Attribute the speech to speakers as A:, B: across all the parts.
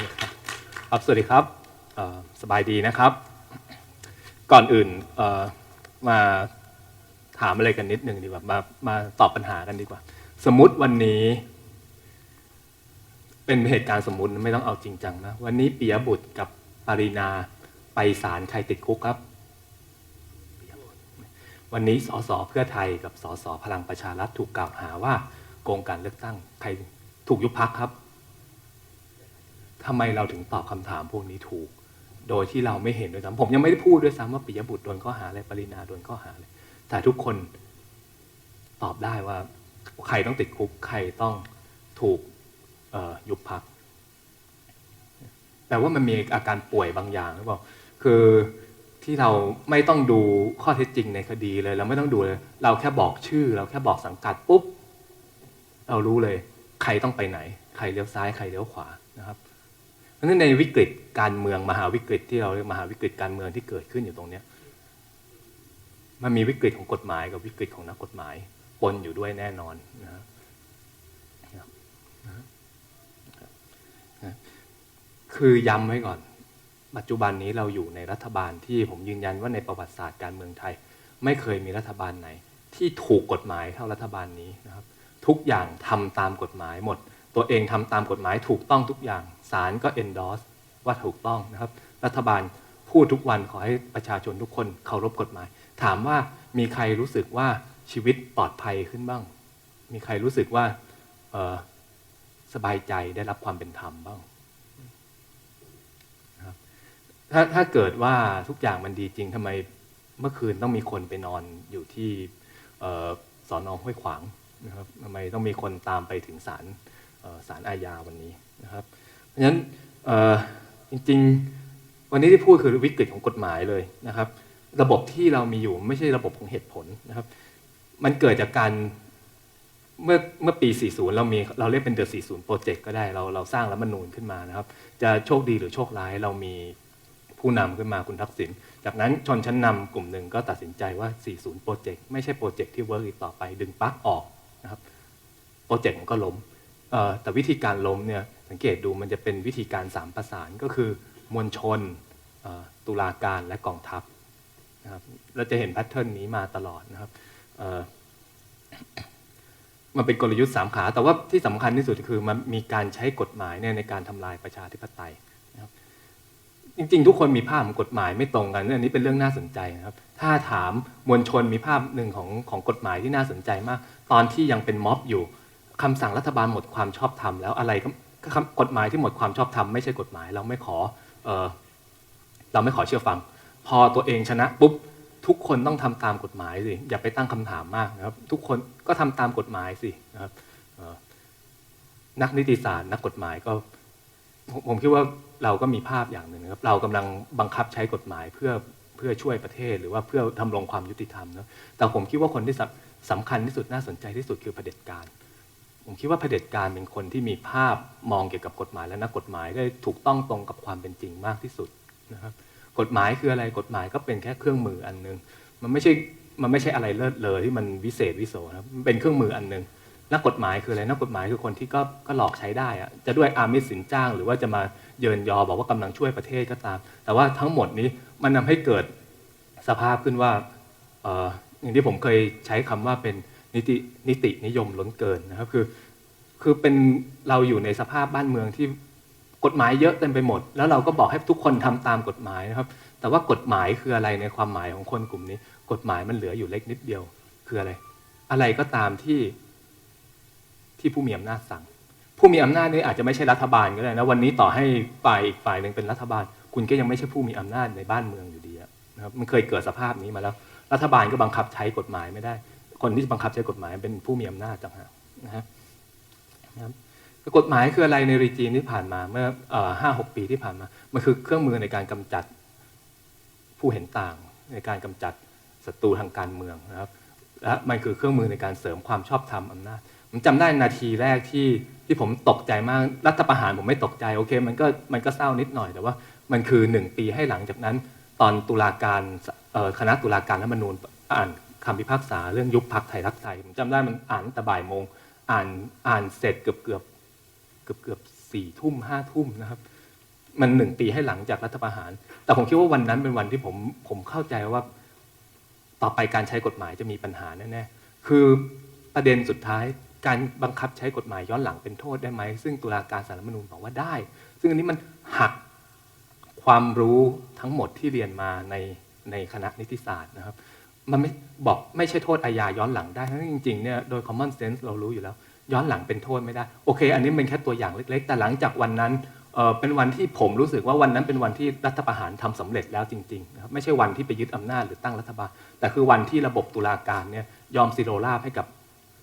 A: ครับสวัสดีครับสบายดีนะครับ ก่อนอื่นมาถามอะไรกันนิดหนึ่งดีกว่ามามาตอบปัญหากันดีกว่า สมมติวันนี้ เป็นเหตุการณ์สมมติไม่ต้องเอาจริงจังนะ วันนี้ปิยบุตรกับปารินาไปศาลใครติดคุกครับ วันนี้สสเพื่อไทยกับสสพลังประชารัฐถูกกล่าวหาว่าโกงการเลือกตั้งใครถูกยุบพักครับำไมเราถึงตอบคำถามพวกนี้ถูก โดยที่เราไม่เห็นด้วยซ้ำผมยังไม่ได้พูดด้วยซ้ำว่าปิยบุตรโดนข้อหาอะไรปรินาโดนข้อหาอะไรแต่ทุกคนตอบได้ว่าใครต้องติดคุกใครต้องถูกยุบพักแปลว่ามันมีอาการป่วยบางอย่างหรือเปล่าคือที่เราไม่ต้องดูข้อเท็จจริงในคดีเลยเราไม่ต้องดูเลย เราแค่บอกชื่อ เราแค่บอกสังกัดปุ๊บ เรารู้เลย ใครต้องไปไหน ใครเลี้ยวซ้ายใครเลี้ยวขวานะครับ เพราะฉะนั้นในวิกฤตการเมืองมหาวิกฤตที่เราเรียกมหาวิกฤตการเมืองที่เกิดขึ้นอยู่ตรงเนี้ยมันมีวิกฤตของกฎหมายกับวิกฤตของนักกฎหมายปนอยู่ด้วยแน่นอนนะครับคือย้ำไว้ก่อน ปัจจุบันนี้เราอยู่ในรัฐบาลที่ผมยืนยันว่าในประวัติศาสตร์การเมืองไทย ไม่เคยมีรัฐบาลไหน ที่ถูกกฎหมายเท่ารัฐบาลนี้นะครับ ทุกอย่างทำตามกฎหมายหมด ตัวเองทำตามกฎหมายถูกต้องทุกอย่างศาลก็ endorse ว่าถูกต้องนะครับ รัฐบาลพูดทุกวันขอให้ประชาชนทุกคนเคารพกฎหมาย ถามว่ามีใครรู้สึกว่าชีวิตปลอดภัยขึ้นบ้าง มีใครรู้สึกว่าสบายใจได้รับความเป็นธรรมบ้างถ้าถ้าเกิดว่าทุกอย่างมันดีจริงทำไมเมื่อคืนต้องมีคนไปนอนอยู่ที่ออสอนอห้วยขวางนะครับทำไมต้องมีคนตามไปถึงศาล ศาลอาญาวันนี้นะครับ เพราะฉะนั้นจริงๆ วันนี้ที่พูดคือวิกฤตของกฎหมายเลยนะครับ ระบบที่เรามีอยู่ไม่ใช่ระบบของเหตุผลนะครับ มันเกิดจากการเมื่อเมื่อปี 40 เรามีเราเรียกเป็นเดอะ 40 โปรเจกต์ก็ได้เราเราสร้างรัฐมนูญขึ้นมานะครับ จะโชคดีหรือโชคร้ายเรามีผู้นำขึ้นมาคุณทักษิณจากนั้นชนชั้นนำกลุ่มหนึ่งก็ตัดสินใจว่า 40 โปรเจกต์ไม่ใช่โปรเจกต์ที่เวิร์กอีกต่อไปดึงปลั๊กออกนะครับ โปรเจกต์มันก็ล้ม แต่วิธีการล้มเนี่ยสังเกตดูมันจะเป็นวิธีการสามประสานก็คือมวลชนตุลาการและกองทัพนะครับเราจะเห็นแพทเทิร์นนี้มาตลอดนะครับมันเป็นกลยุทธ์สามขา แต่ว่าที่สำคัญที่สุดคือมันมีการใช้กฎหมายเนี่ยในการทำลายประชาธิปไตยนะครับจริงๆ ทุกคนมีภาพของกฎหมายไม่ตรงกันอันนี้เป็นเรื่องน่าสนใจนะครับ ถ้าถามมวลชนมีภาพหนึ่งของของกฎหมายที่น่าสนใจมาก ตอนที่ยังเป็นม็อบอยู่ คำสั่งรัฐบาลหมดความชอบธรรมแล้วอะไรก็กฎหมายที่หมดความชอบธรรมไม่ใช่กฎหมายเราไม่ขอเออเราไม่ขอเชื่อฟัง พอตัวเองชนะปุ๊บทุกคนต้องทำตามกฎหมายสิอย่าไปตั้งคำถามมากนะครับ ทุกคนก็ทำตามกฎหมายสินะครับนักนิติศาสตร์นักกฎหมายก็ผมคิดว่าเราก็มีภาพอย่างหนึ่งนะครับเรากำลังบังคับใช้กฎหมายเพื่อเพื่อช่วยประเทศ หรือว่าเพื่อทำรงความยุติธรรมนะแต่ผมคิดว่าคนที่สำสำคัญที่สุดน่าสนใจที่สุดคือเผด็จการ ผมคิดว่าเผด็จการเป็นคนที่มีภาพมองเกี่ยวกับกฎหมายและนักกฎหมายได้ถูกต้องตรงกับความเป็นจริงมากที่สุดนะครับ กฎหมายคืออะไรกฎหมายก็เป็นแค่เครื่องมืออันหนึง มันไม่ใช่มันไม่ใช่อะไรเลิศเลอที่มันวิเศษวิโสนะครับมันเป็นเครื่องมืออันหนึงนักกฎหมายคืออะไรนักกฎหมายคือคนที่ก็ก็หลอกใช้ได้อะจะด้วยอามิสสินจ้าง หรือว่าจะมาเยินยอบอกว่ากำลังช่วยประเทศก็ตาม แต่ว่าทั้งหมดนี้มันทาให้เกิดสภาพขึ้นว่าเอ่ออย่างที่ผมเคยใช้คำว่าเป็น นิตินิตินิยมล้นเกินนะครับคือคือเป็นเราอยู่ในสภาพบ้านเมืองที่กฎหมายเยอะเต็มไปหมด แล้วเราก็บอกให้ทุกคนทำตามกฎหมายนะครับ แต่ว่ากฎหมายคืออะไรในความหมายของคนกลุ่มนี้ กฎหมายมันเหลืออยู่เล็กนิดเดียว คืออะไร อะไรก็ตามที่ที่ผู้มีอำนาจสั่ง ผู้มีอำนาจนี่อาจจะไม่ใช่รัฐบาลก็ได้นะวันนี้ต่อให้ฝ่ายอีกฝ่ายหนึ่งเป็นรัฐบาล คุณก็ยังไม่ใช่ผู้มีอำนาจในบ้านเมืองอยู่ดีนะครับมันเคยเกิดสภาพนี้มาแล้ว รัฐบาลก็บังคับใช้กฎหมายไม่ได้ คนที่บังคับใช้กฎหมายเป็นผู้มีอำนาจต่างหากนะครับนะครับกฎหมายคืออะไรในรีจีนที่ผ่านมาเมื่อห้าหกปีที่ผ่านมา มันคือเครื่องมือในการกำจัดผู้เห็นต่าง ในการกำจัดศัตรูทางการเมืองนะครับและมันคือเครื่องมือในการเสริมความชอบธรรมอำนาจผมจำได้นาทีแรกที่ที่ผมตกใจมากรัฐประหารผมไม่ตกใจโอเค มันก็มันก็เศร้านิดหน่อยแต่ว่ามันคือหนึ่งปีให้หลังจากนั้น ตอนตุลาการคณะตุลาการรัฐมนูญอ่าน คำพิพากษาเรื่องยุบพักไทยรักไทยผมจำได้มันอ่านตั้งแต่บ่ายโมงอ่านอ่านเสร็จเกือบเกือบเกือบเกือบสี่ทุ่มห้าทุ่มนะครับ มันหนึ่งปีให้หลังจากรัฐประหาร แต่ผมคิดว่าวันนั้นเป็นวันที่ผมผมเข้าใจว่าต่อไปการใช้กฎหมายจะมีปัญหาแน่ๆคือประเด็นสุดท้ายการบังคับใช้กฎหมายย้อนหลังเป็นโทษได้ไหม ซึ่งตุลาการสารรัฐมนูญบอกว่าได้ ซึ่งอันนี้มันหักความรู้ทั้งหมดที่เรียนมาในในคณะนิติศาสตร์นะครับ มันไม่บอกไม่ใช่โทษอาญาย้อนหลังได้ทั้งจริงๆเนี่ยโดย common sense เรารู้อยู่แล้ว ย้อนหลังเป็นโทษไม่ได้ โอเค อันนี้เป็นแค่ตัวอย่างเล็ก ๆ แต่หลังจากวันนั้นเเป็นวันที่ผมรู้สึกว่าวันนั้นเป็นวันที่รัฐประหารทำสำเร็จแล้วจริงๆนะครับไม่ใช่วันที่ไปยึดอำนาจหรือตั้งรัฐบาล แต่คือวันที่ระบบตุลาการเนี่ยยอมซิโรราบให้กับ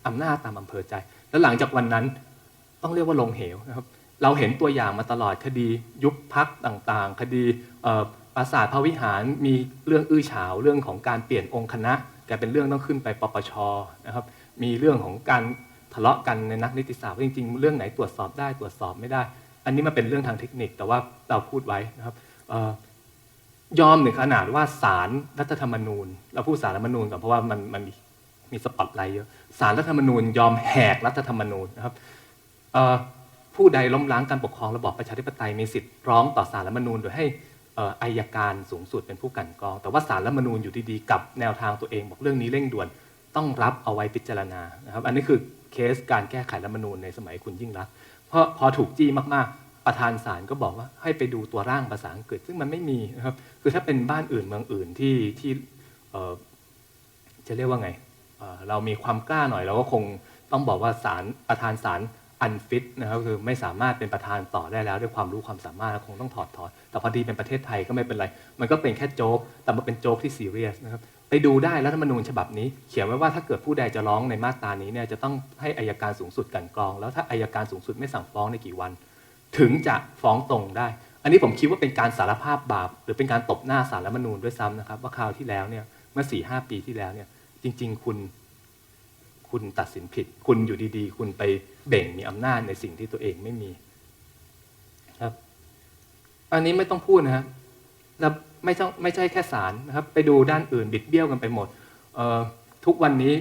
A: อำนาจตามอำเภอใจ แล้วหลังจากวันนั้นต้องเรียกว่าลงเหวนะครับเราเห็นตัวอย่างมาตลอดคดียุบพักต่างๆ คดี ปราสาทพระวิหารมีเรื่องอื้อฉาวเรื่องของการเปลี่ยนองค์คณะแกเป็นเรื่องต้องขึ้นไปปปชนะครับมีเรื่องของการทะเลาะกันในนักนิติศาสตร์ว่าจริงๆ เรื่องไหนตรวจสอบได้ตรวจสอบไม่ได้ อันนี้มันเป็นเรื่องทางเทคนิคแต่ว่าเราพูดไว้นะครับออยอมถึงขนาดว่าสารรัฐธรรมนูญ เราพูดสารรัฐธรรมนูญก่อนเพราะว่ามันมันมีมีสปอตไลท์เยอะสารรัฐธรรมนูญ ยอมแหกรัฐธรรมนูญนะครับผู้ใดล้มล้างการปกครองระบอบประชาธิปไตยมีสิทธิ์ร้องต่อสารรัฐธรรมนูญโดยให้ อายการสูงสุดเป็นผู้กันกอง แต่ว่าสารรัฐมนูญอยู่ดีๆกับแนวทางตัวเองบอกเรื่องนี้เร่งด่วนต้องรับเอาไว้พิจารณานะครับอันนี้คือเคสการแก้ไขรัฐมนูญในสมัยคุณยิ่งรักเพราะพอถูกจี้มากๆ ประธานศาลก็บอกว่าให้ไปดูตัวร่างภาษาอังกฤษ ซึ่งมันไม่มีนะครับคือถ้าเป็นบ้านอื่นเมืองอื่นที่ที่จะเรียกว่าไงเเรามีความกล้าหน่อยเราก็คงต้องบอกว่าศาลประธานศาล อันฟิตนะครับคือไม่สามารถเป็นประธานต่อได้แล้ว ด้วยความรู้ความสามารถคงต้องถอดถอนแต่พอดีเป็นประเทศไทยก็ไม่เป็นไร มันก็เป็นแค่โจ๊กแต่มันเป็นโจ๊กที่ซีเรียสนะครับไปดูได้รัฐธรรมนูญฉบับนี้ เขียนไว้ว่าถ้าเกิดผู้ใดจะร้องในมาตรานี้เนี่ยจะต้องให้อายการสูงสุดกันกรอง แล้วถ้าอายการสูงสุดไม่สั่งฟ้องในกี่วัน ถึงจะฟ้องตรงได้ อันนี้ผมคิดว่าเป็นการสารภาพบาป หรือเป็นการตบหน้าสารรัฐธรรมนูญด้วยซ้ำนะครับว่าคราวที่แล้วเนี่ยเมื่อสี่ห้าปีที่แล้วเนี่ยจริง ๆ คุณ คุณตัดสินผิด คุณอยู่ดีๆ คุณไปเบ่งมีอำนาจในสิ่งที่ตัวเองไม่มีครับ อันนี้ไม่ต้องพูดนะครับแล้วไม่ต้องไม่ใช่แค่ศาลนะครับ ไปดูด้านอื่นบิดเบี้ยวกันไปหมดทุกวันนี้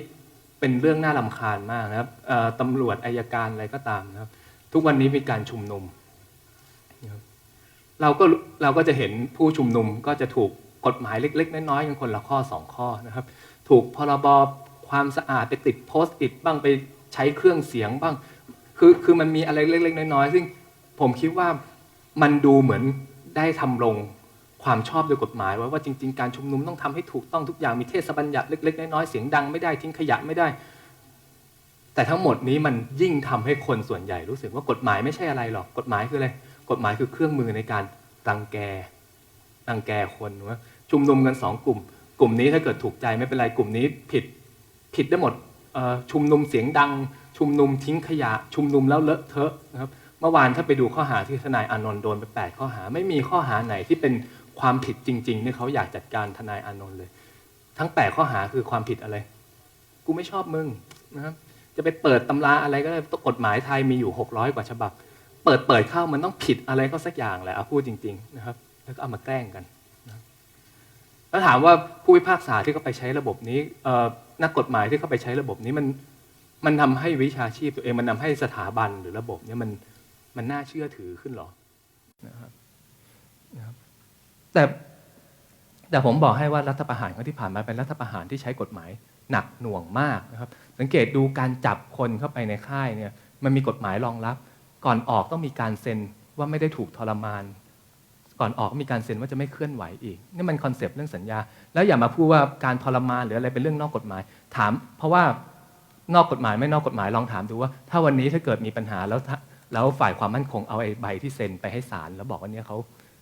A: เป็นเรื่องน่าลำคาญมากนะครับตำรวจอายการอะไรก็ตามนะครับ ทุกวันนี้มีการชุมนุมเราก็เราก็จะเห็นผู้ชุมนุมก็จะถูกกฎหมายเล็ก ๆ น้อยๆกันคนละข้อสองข้อนะครับ ถูกพรบ ความสะอาดไปติดโพสต์อิดบ้างไปใช้เครื่องเสียงบ้าง คือคือมันมีอะไรเล็กๆน้อยๆซึ่งผมคิดว่ามันดูเหมือนได้ทำลงความชอบโดยกฎหมายไว้ว่าจริง ๆ การชุมนุมต้องทำให้ถูกต้องทุกอย่างมีเทศบัญญัติเล็กๆน้อยๆเสียงดังไม่ได้ทิ้งขยะไม่ได้ แต่ทั้งหมดนี้มันยิ่งทำให้คนส่วนใหญ่รู้สึกว่ากฎหมายไม่ใช่อะไรหรอกกฎหมายคืออะไรกฎหมายคือเครื่องมือในการรังแกรังแกคนว่าชุมนุมกันสองกลุ่ม กลุ่มนี้ถ้าเกิดถูกใจไม่เป็นไรกลุ่มนี้ผิด ผิดได้หมดชุมนุมเสียงดัง ชุมนุมทิ้งขยะ ชุมนุมแล้วเลอะเทอะนะครับเมื่อวานถ้าไปดูข้อหาที่ทนายอานนท์โดนไปแปดข้อหา ไม่มีข้อหาไหนที่เป็นความผิดจริงๆที่เขาอยากจัดการทนายอานนท์เลย ทั้งแปดข้อหาคือความผิดอะไร กูไม่ชอบมึงนะครับจะไปเปิดตำราอะไรก็ได้กฎหมายไทยมีอยู่หกร้อยกว่าฉบับ เปิดเปิดเข้ามันต้องผิดอะไรก็สักอย่างแหละเอาพูดจริง ๆ นะครับ แล้วก็เอามาแกล้งกัน นะครับแล้วถามว่าผู้พิพากษาที่เขาไปใช้ระบบนี้นักกฎหมายที่เขาไปใช้ระบบนี้มันมันทำให้วิชาชีพตัวเองมันทาให้สถาบันหรือระบบเนี่ยมันมันน่าเชื่อถือขึ้นหรอนะครับนะครับแต่แต่ผมบอกให้ว่ารัฐประหารครั้งที่ผ่านมาเป็นรัฐประหารที่ใช้กฎหมายหนักหน่วงมากนะครับ สังเกตดูการจับคนเข้าไปในค่ายเนี่ยมันมีกฎหมายรองรับ ก่อนออกต้องมีการเซ็นว่าไม่ได้ถูกทรมาน ก่อนออกมีการเซ็นว่าจะไม่เคลื่อนไหวอีกนี่มันคอนเซปต์เรื่องสัญญา แล้วอย่ามาพูดว่าการทรมานหรืออะไรเป็นเรื่องนอกกฎหมาย ถาม เพราะว่านอกกฎหมายไม่นอกกฎหมายลองถามดูว่า ถ้าวันนี้ถ้าเกิดมีปัญหาแล้วแล้วฝ่ายความมั่นคงเอาไอ้ใบที่เซ็นไปให้ศาลแล้วบอกว่าเนี่ยเขา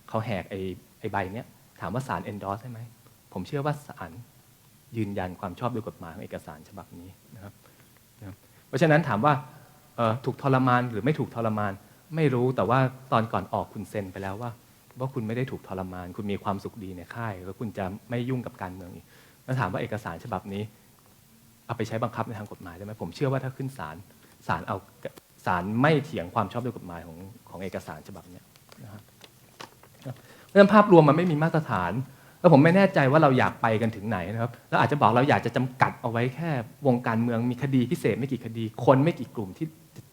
A: เขาแหกไอ้ไอ้ใบเนี้ยถามว่าศาล endorse ใช่ไหมผมเชื่อว่าศาลยืนยันความชอบด้วยกฎหมายของเอกสารฉบับนี้นะครับ เพราะฉะนั้นถามว่าถูกทรมานหรือไม่ถูกทรมาน ไม่รู้แต่ว่าตอนก่อนออกคุณเซ็นไปแล้วว่า ว่าคุณไม่ได้ถูกทรมาน คุณมีความสุขดีในค่าย แล้วคุณจะไม่ยุ่งกับการเมืองอีกแล้วถามว่าเอกสารฉบับนี้ เอาไปใช้บังคับในทางกฎหมายได้ไหมผมเชื่อว่าถ้าขึ้นศาลศาลเอาศาลไม่เถียงความชอบด้วยกฎหมายของของเอกสารฉบับนี้นะครับเพราะฉะนั้นภาพรวมมันไม่มีมาตรฐาน แล้วผมไม่แน่ใจว่าเราอยากไปกันถึงไหนนะครับแล้วอาจจะบอกเราอยากจะจำกัดเอาไว้แค่วงการเมืองมีคดีพิเศษไม่กี่คดี คนไม่กี่กลุ่มที่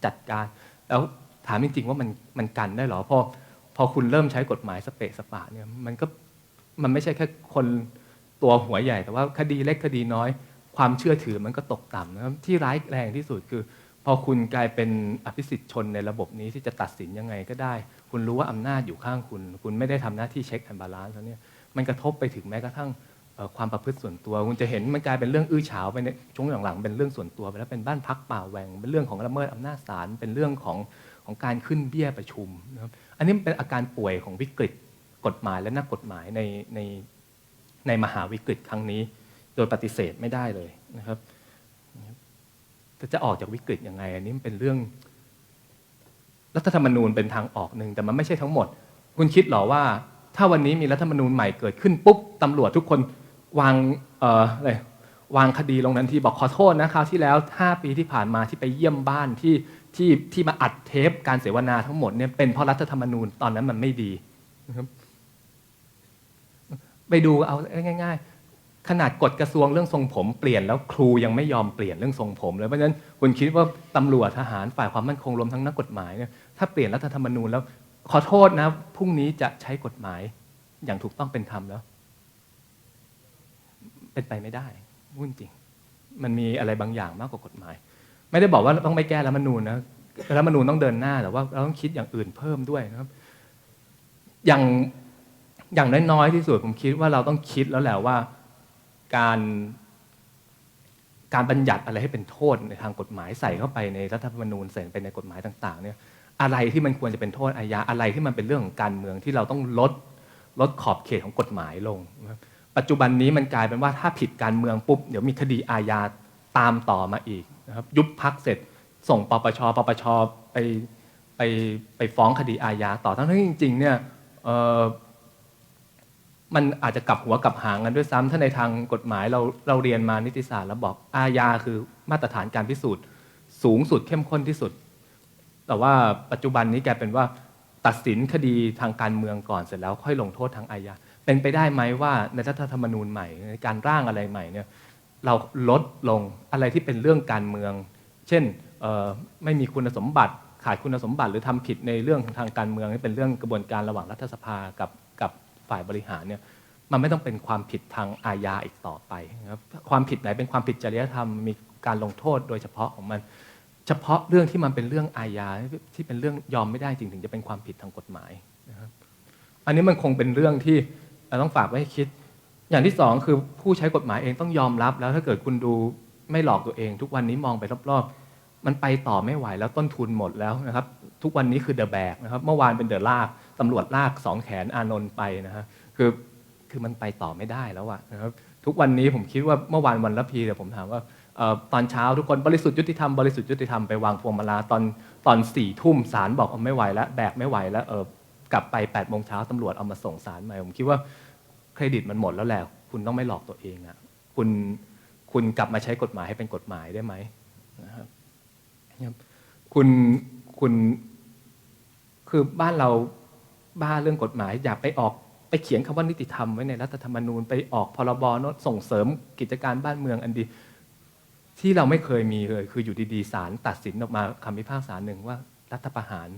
A: จัดการ แล้วถามจริงๆว่ามันมันกันได้หรอพราะ พอคุณเริ่มใช้กฎหมายสเปะสปะเนี่ยมันก็มันไม่ใช่แค่คนตัวหัวใหญ่ แต่ว่าคดีเล็กคดีน้อย ความเชื่อถือมันก็ตกต่ำนะครับที่ร้ายแรงที่สุดคือ พอคุณกลายเป็นอภิสิทธิ์ชนในระบบนี้ที่จะตัดสินยังไงก็ได้ คุณรู้ว่าอำนาจอยู่ข้างคุณ คุณไม่ได้ทำหน้าที่เช็คแอนบาลานซ์แล้วเนี่ยมันกระทบไปถึงแม้กระทั่งความประพฤติส่วนตัว คุณจะเห็นมันกลายเป็นเรื่องอื้อฉาวไปในช่วงหลังๆเป็นเรื่องส่วนตัวไปแล้วเป็นบ้านพักป่าแหวงเป็นเรื่องของละเมิดอำนาจศาลเป็นเรื่องของของการขึ้นเบี้ยประชุมนะครับ อันนี้เป็นอาการป่วยของวิกฤตกฎหมายและนักกฎหมายในในในมหาวิกฤตครั้งนี้ โดยปฏิเสธไม่ได้เลยนะครับแต่จะออกจากวิกฤตยังไง อันนี้มันเป็นเรื่องรัฐธรรมนูญเป็นทางออกหนึ่งแต่มันไม่ใช่ทั้งหมด คุณคิดหรอว่า ถ้าวันนี้มีรัฐธรรมนูญใหม่เกิดขึ้นปุ๊บตำรวจทุกคนวางเอ่ออะไรวางคดีลงทันทีบอกขอโทษนะคราวที่แล้ว 5 ปีที่ผ่านมาที่ไปเยี่ยมบ้านที่ ที่ที่มาอัดเทปการเสวนาทั้งหมดเนี่ยเป็นเพราะรัฐธรรมนูญตอนนั้นมันไม่ดีนะครับไปดูเอาง่าย ๆ ขนาดกฎกระทรวงเรื่องทรงผมเปลี่ยนแล้วครูยังไม่ยอมเปลี่ยนเรื่องทรงผมเลยเพราะฉะนั้นคุณคิดว่าตำรวจทหารฝ่ายความมั่นคงรวมทั้งนักกฎหมายเนี่ยถ้าเปลี่ยนรัฐธรรมนูญแล้ว ขอโทษนะพรุ่งนี้จะใช้กฎหมายอย่างถูกต้องเป็นธรรมแล้ว เป็นไปไม่ได้วุ่นจริง มันมีอะไรบางอย่างมากกว่ากฎหมาย ไม่ได้บอกว่าต้องไม่แก้รัฐธรรมนูญนะรัฐมนูญต้องเดินหน้าแต่ว่าเราต้องคิดอย่างอื่นเพิ่มด้วยนะครับ อย่างอย่างน้อยๆที่สุดผมคิดว่าเราต้องคิดแล้วแหละว่าการการบัญญัติอะไรให้เป็นโทษในทางกฎหมายใส่เข้าไปในรัฐธรรมนูญใส่ไปในกฎหมายต่าง ๆ เนี่ย อะไรที่มันควรจะเป็นโทษอาญาอะไรที่มันเป็นเรื่องของการเมืองที่เราต้องลดลดขอบเขตของกฎหมายลงนะครับปัจจุบันนี้มันกลายเป็นว่าถ้าผิดการเมืองปุ๊บเดี๋ยวมีคดีอาญา ตามต่อมาอีกนะครับยุบพักเสร็จส่งปปชปปชไปไปไปฟ้องคดีอาญาต่อทั้งที่จริง ๆ เนี่ยมันอาจจะกลับหัวกลับหางกันด้วยซ้ำถ้าในทางกฎหมายเราเราเรียนมานิติศาสตร์แล้วบอกอาญาคือมาตรฐานการพิสูจน์สูงสุดเข้มข้นที่สุด แต่ว่าปัจจุบันนี้แกเป็นว่าตัดสินคดีทางการเมืองก่อนเสร็จแล้วค่อยลงโทษทางอาญาเป็นไปได้ไหมว่าในรัฐธรรมนูญใหม่ในการร่างอะไรใหม่เนี่ย เราลดลงอะไรที่เป็นเรื่องการเมือง เช่นไม่มีคุณสมบัติขาดคุณสมบัติหรือทำผิดในเรื่องทางการเมืองนี่เป็นเรื่องกระบวนการระหว่างรัฐสภากับกับฝ่ายบริหารเนี่ยมันไม่ต้องเป็นความผิดทางอาญาอีกต่อไปนะครับความผิดไหนเป็นความผิดจริยธรรมมีการลงโทษโดยเฉพาะของมัน เฉพาะเรื่องที่มันเป็นเรื่องอาญาที่เป็นเรื่องยอมไม่ได้จริงถึงจะเป็นความผิดทางกฎหมายนะครับอันนี้มันคงเป็นเรื่องที่เราต้องฝากไว้ให้คิด อย่างที่สองคือผู้ใช้กฎหมายเองต้องยอมรับ แล้วถ้าเกิดคุณดูไม่หลอกตัวเอง ทุกวันนี้มองไปรอบๆ มันไปต่อไม่ไหวแล้วต้นทุนหมดแล้วนะครับ ทุกวันนี้คือเดอะแบกนะครับ เมื่อวานเป็นเดอะลากตำรวจลากสองแขนอานนท์ไปนะฮะคือคือมันไปต่อไม่ได้แล้วอะนะครับทุกวันนี้ผมคิดว่าเมื่อวานวันละพีแต่ผมถามว่าออตอนเช้าทุกคนบริสุทธิ์ยุติธรรมบริสุทธิ์ยุติธรรมไปวางพวงมาลาตอนตอนสี่ทุ่มศาลบอกเอาไม่ไหวแล้วแบกไม่ไหวแล้วเออกลับไป8ปดโมงเช้าตำรวจเอามาส่งศาลใหม่ผมคิดว่า เครดิตมันหมดแล้วแหละคุณต้องไม่หลอกตัวเองอะ่ะคุณคุณกลับมาใช้กฎหมายให้เป็นกฎหมายได้ไหมนะครับคุณคุณคือบ้านเราบ้าเรื่องกฎหมายอย่าไปออกไปเขียนคำว่านิติธรรมไว้ในรัฐธรรมนูญไปออกพรบนส่งเสริมกิจการบ้านเมืองอันดี ที่เราไม่เคยมีเลย คืออยู่ดีๆศาลตัดสินออกมาคำพิพากษาหนึ่งว่ารัฐประหาร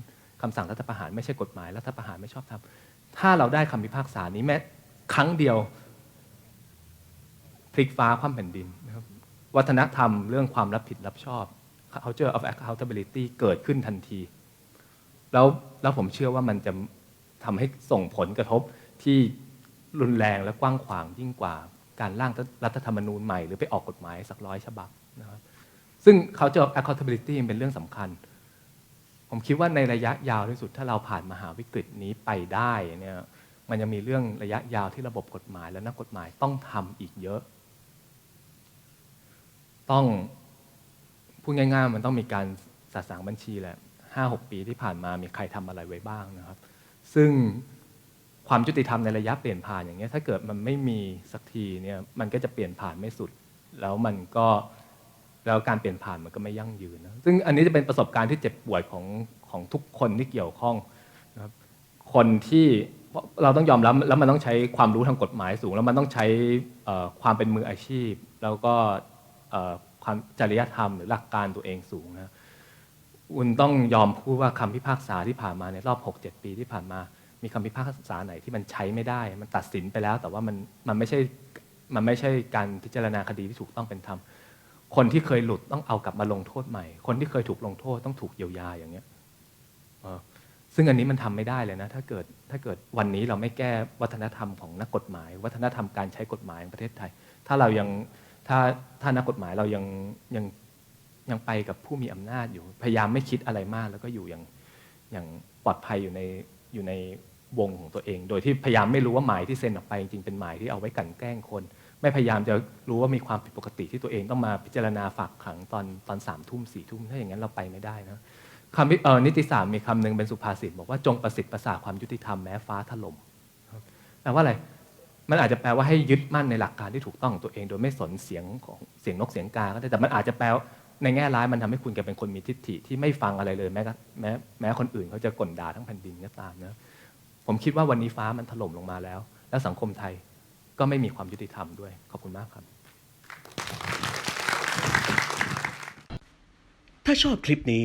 A: คำสั่งรัฐประหารไม่ใช่กฎหมายรัฐประหารไม่ชอบทำถ้าเราได้คำพิพากษานี้แม้ ครั้งเดียวพลิกฟ้าคว่ำแผ่นดินนะครับวัฒนธรรมเรื่องความรับผิดรับชอบ culture of accountability เกิดขึ้นทันที แล้วแล้วผมเชื่อว่ามันจะทำให้ส่งผลกระทบที่รุนแรงและกว้างขวางยิ่งกว่าการร่างรัฐธรรมนูญใหม่หรือไปออกกฎหมายสักร้อยฉบับนะครับซึ่ง culture of accountability เป็นเรื่องสำคัญ ผมคิดว่าในระยะยาวที่สุดถ้าเราผ่านมหาวิกฤตนี้ไปได้เนี่ย มันยังมีเรื่องระยะยาวที่ระบบกฎหมายและนักกฎหมายต้องทำอีกเยอะ ต้องพูดง่ายๆมันต้องมีการสะสางบัญชีแหละห้าหกปีที่ผ่านมามีใครทำอะไรไว้บ้างนะครับ ซึ่งความยุติธรรมในระยะเปลี่ยนผ่านอย่างเงี้ยถ้าเกิดมันไม่มีสักทีเนี่ยมันก็จะเปลี่ยนผ่านไม่สุด แล้วมันก็แล้วการเปลี่ยนผ่านมันก็ไม่ยั่งยืนนะซึ่งอันนี้จะเป็นประสบการณ์ที่เจ็บปวดของของทุกคนที่เกี่ยวข้องนะครับคนที่ เราต้องยอมรับแล้วมันต้องใช้ความรู้ทางกฎหมายสูง แล้วมันต้องใช้ความเป็นมืออาชีพ แล้วก็ความจริยธรรมหรือหลักการตัวเองสูงนะคุณต้องยอมพูดว่าคำพิพากษาที่ผ่านมาในรอบ 6-7 ปีที่ผ่านมา มีคำพิพากษาไหนที่มันใช้ไม่ได้ มันตัดสินไปแล้ว แต่ว่ามันมันไม่ใช่มันไม่ใช่การพิจารณาคดีที่ถูกต้องเป็นธรรมคนที่เคยหลุดต้องเอากลับมาลงโทษใหม่ คนที่เคยถูกลงโทษต้องถูกเยียวยาอย่างเงี้ยซึ่งอันนี้มันทำไม่ได้เลยนะ ถ้าเกิด ถ้าเกิดวันนี้เราไม่แก้วัฒนธรรมของนักกฎหมาย วัฒนธรรมการใช้กฎหมายของประเทศไทย ถ้าเรายังถ้าถ้านักกฎหมายเรายังยังยังไปกับผู้มีอำนาจอยู่ พยายามไม่คิดอะไรมาก แล้วก็อยู่อย่างอย่างปลอดภัยอยู่ในอยู่ในวงของตัวเอง โดยที่พยายามไม่รู้ว่าหมายที่เซ็นออกไปจริงเป็นหมายที่เอาไว้กันแกล้งคน ไม่พยายามจะรู้ว่ามีความผิดปกติที่ตัวเองต้องมาพิจารณาฝากขังตอนตอนสามทุ่มสี่ทุ่มถ้าอย่างนั้นเราไปไม่ได้นะ คำพิเอ่อนิติศาสตร์มีคำหนึ่งเป็นสุภาษิตบอกว่าจงประสิทธิ์ประสาความยุติธรรมแม้ฟ้าถล่มแปลว่าอะไรมันอาจจะแปลว่าให้ยึดมั่นในหลักการที่ถูกต้องของตัวเอง โดยไม่สนเสียงของเสียงนกเสียงกาก็ได้แต่มันอาจจะแปลว่าในแง่ร้ายมันทำให้คุณกลายเป็นคนมีทิฏฐิที่ไม่ฟังอะไรเลยแม้กระแม้แม้คนอื่นเขาจะก่นด่าทั้งแผ่นดินก็ตามนะผมคิดว่าวันนี้ฟ้ามันถล่มลงมาแล้ว แล้วสังคมไทยก็ไม่มีความยุติธรรมด้วย ขอบคุณมากครับ
B: ถ้าชอบคลิปนี้